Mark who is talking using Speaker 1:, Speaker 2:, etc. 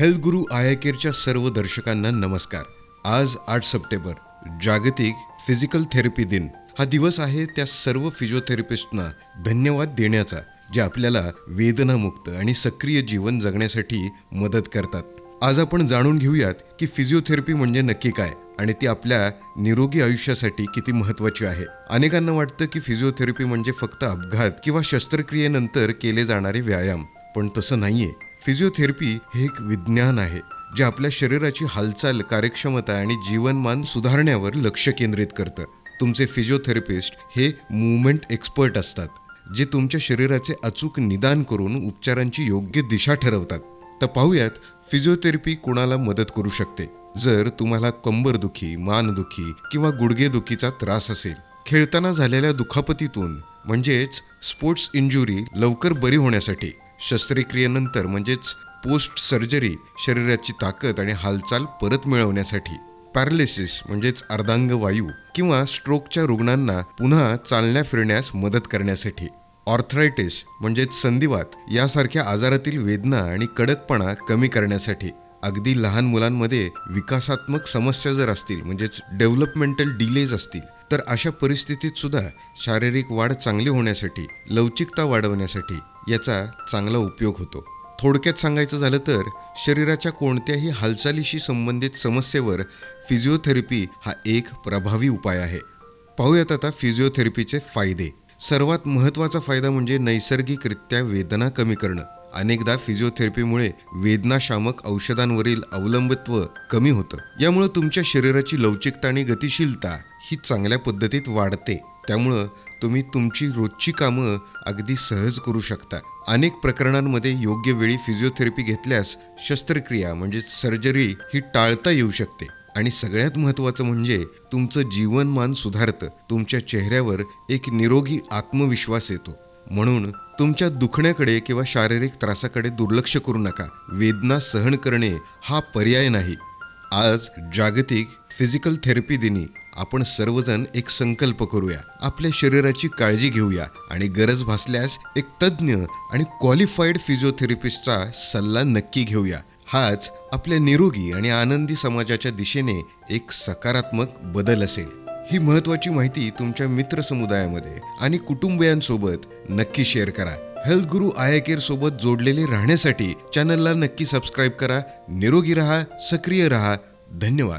Speaker 1: Health Guru I केअरच्या सर्व दर्शकांना नमस्कार. आज आठ सप्टेंबर जागतिक फिजिकल थेरपी दिन. हा दिवस आहे त्या सर्व फिजिओथेरपिस्टना धन्यवाद देण्याचा जे आपल्याला वेदनामुक्त आणि सक्रिय जीवन जगण्यासाठी मदत करतात. आज आपण जाणून घेऊयात की फिजिओथेरपी म्हणजे नक्की काय आणि ती आपल्या निरोगी आयुष्यासाठी किती महत्वाची आहे. अनेकांना वाटतं की फिजिओथेरपी म्हणजे फक्त अपघात किंवा शस्त्रक्रियेनंतर केले जाणारे व्यायाम पण तसं नाहीये. फिजिओथेरपी हे एक विज्ञान आहे जे आपल्या शरीराची हालचाल कार्यक्षमता आणि जीवनमान सुधारण्यावर लक्ष केंद्रित करतं. तुमचे फिजिओथेरपिस्ट हे मुवमेंट एक्सपर्ट असतात जे तुमच्या शरीराचे अचूक निदान करून उपचारांची योग्य दिशा ठरवतात. तर पाहूयात फिजिओथेरपी कोणाला मदत करू शकते? जर तुम्हाला कंबरदुखी मानदुखी किंवा गुडघेदुखीचा त्रास असेल. खेळताना झालेल्या दुखापतीतून म्हणजेच स्पोर्ट्स इंजुरी लवकर बरी होण्यासाठी शस्त्रक्रियेनंतर म्हणजेच पोस्ट सर्जरी शरीराची ताकद आणि हालचाल परत मिळवण्यासाठी. पॅरालिसिस म्हणजेच अर्धांग वायू किंवा स्ट्रोकच्या रुग्णांना पुन्हा चालण्या फिरण्यास मदत करण्यासाठी. ऑर्थरायटिस म्हणजेच संधिवात यासारख्या आजारातील वेदना आणि कडकपणा कमी करण्यासाठी. अगदी लहान मुलांमध्ये विकासात्मक समस्या जर असतील म्हणजेच डेव्हलपमेंटल डिलेज असतील तर अशा परिस्थितीत सुद्धा शारीरिक वाढ चांगली होण्यासाठी लवचिकता वाढवण्यासाठी याचा चांगला उपयोग होतो. थोडक्यात सांगायचं झालं तर शरीराच्या कोणत्याही हालचालीशी संबंधित समस्येवर फिजिओथेरपी हा एक प्रभावी उपाय आहे. पाहूयात आता फिजिओथेरपीचे फायदे. सर्वात महत्त्वाचा फायदा म्हणजे नैसर्गिकरित्या वेदना कमी करणं. अनेकदा फिजिओथेरपीमुळे वेदनाशामक औषधांवरील अवलंबित्व कमी होतं. यामुळं तुमच्या शरीराची लवचिकता आणि गतिशीलता ही चांगल्या पद्धतीत वाढते. त्यामुळं तुम्ही तुमची रोजची कामं अगदी सहज करू शकता. अनेक प्रकरणांमध्ये योग्य वेळी फिजिओथेरपी घेतल्यास शस्त्रक्रिया म्हणजे सर्जरी ही टाळता येऊ शकते. आणि सगळ्यात महत्त्वाचं म्हणजे तुमचं जीवनमान सुधारतं. तुमच्या चेहऱ्यावर एक निरोगी आत्मविश्वास येतो. म्हणून तुमच्या दुखण्याकडे किंवा शारीरिक त्रासाकडे दुर्लक्ष करू नका. वेदना सहन करणे हा पर्याय नाही. आज जागतिक फिजिकल थेरपी दिनी आपण सर्वजण एक संकल्प करूया. आपल्या शरीराची काळजी घेऊया आणि गरज भासल्यास एक तज्ज्ञ आणि क्वालिफाईड फिजिओथेरपिस्टचा सल्ला नक्की घेऊया. हाच आपल्या निरोगी आणि आनंदी समाजाच्या दिशेने एक सकारात्मक बदल असेल. ही महत्त्वाची माहिती तुमच्या मित्रसमुदायामध्ये आणि कुटुंबियांसोबत नक्की शेअर करा. हेल्थ गुरु आय केअर सोबत जोडलेले राहण्यासाठी चॅनलला नक्की सबस्क्राईब करा. निरोगी रहा सक्रिय रहा. धन्यवाद.